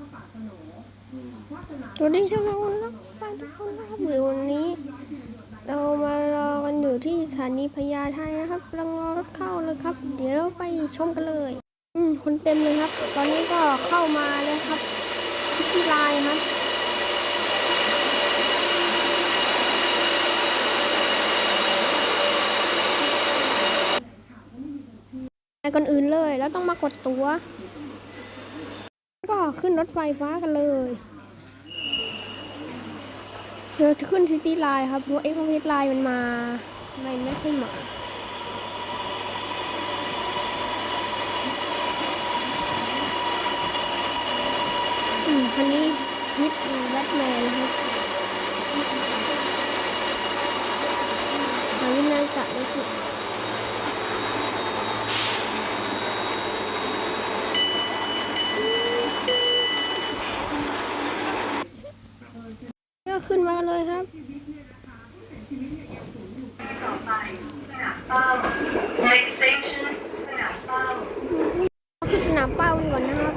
สวัสดีชาวนานะฟังทุกคนนะครับหรือวันนี้ เรามารอกันอยู่ที่สถานีพญาไทนะครับกำลังรอรถเข้าเลยครับ เดี๋ยวเราไปชมกันเลย อืมคนเต็มเลยครับ ตอนนี้ก็เข้ามาแล้วครับพิธีไลน์ครับก่อนอื่นเลยแล้วต้องมากดตัว ก็ขึ้นรถไฟฟ้ากันเลย เดี๋ยวจะขึ้นซิตี้ไลน์ครับเพราะเอ็กซ์เพรสไลน์มันมาไม่ไม่ค่อยมาอืมคันนี้ฮิตแบทแมนครับหาวินาฬิกะได้สุด ก็ขึ้นมาเลยครับต่อไปสนามเป้า next station สนามเป้าขึ้นสนามเป้าก่อนนะครับ